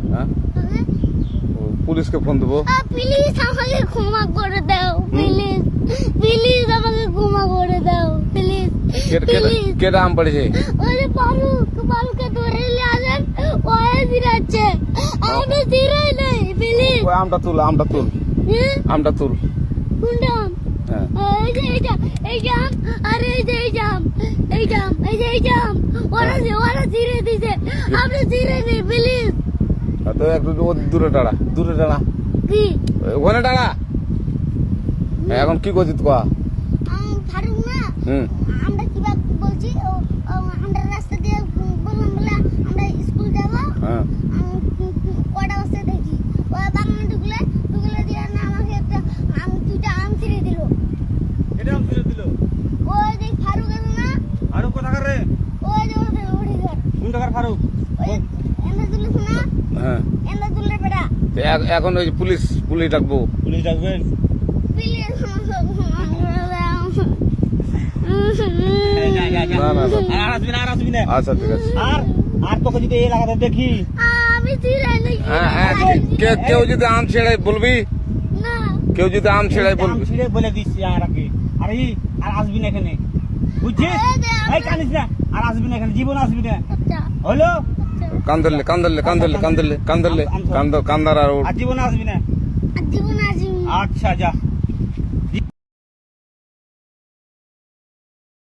হ্যাঁ ও, পুলিশকে ফোন দেবো প্লিজ আমাকে ক্ষমা করে দাও প্লিজ প্লিজ আমাকে ক্ষমা করে দাও প্লিজ কে- কে- প্লিজ কেটা আম পড়েছে ওই যে ফারুক ফারুককে ধরে নিয়ে আসেন ওয়ে দিরাচ্ছে আমি দিরাই নাই প্লিজ ওই আমটা তুল আমটা তুল আমটা তুল কোনটা আম? হ্যাঁ এই যে এই জাম এই জাম আর এই যে এই জাম এই জাম এই যে এই জাম ওরা যে ওরা জিরে দিছে আপনি জিরে নেই প্লিজ আর তো একটু দূরে দাঁড়া দূরে কি? ওখানে দাঁড়া এখন কি করছিস কয়া আম, ফারুক না। হুম। আমরা কীভাবে বলছি আমরা রাস্তা দিয়ে বললাম বলে আমরা স্কুল যাব। হ্যাঁ। কটা বস্তা দেখি। ও বাগানে ঢুকলে ঢুকলে দিয়ে না আমাকে একটা আম দুইটা আম ছিঁড়ে দিল। এটা আম দিল? ওই যে ফারুক না। আর কোথাকার রে? ওই যে কোন ফারুক? তো এখন ওই পুলিশ পুলিশ ডাকবো। পুলিশ ডাকবেন? আচ্ছা ঠিক আছে। আর আর তোকে যদি এই দেখি? ছিঁড়ে কেউ যদি আম ছেড়াই বলবি? কেউ যদি আম ছেড়াই বলবি? ছিঁড়ে বলে দিচ্ছি আর আগে। আর এই আর আসবি না এখানে। বুঝছিস? এই যে কানিস না। আর আসবি না এখানে জীবন আসবি না। আচ্ছা। হলো? আচ্ছা কান্দরলে কান্দরলে কান্দরলে কান্দরলে কান্দরলে কান্দ কান্দার আর ওর আর জীবন আসবি না আর জীবন আসি আচ্ছা যা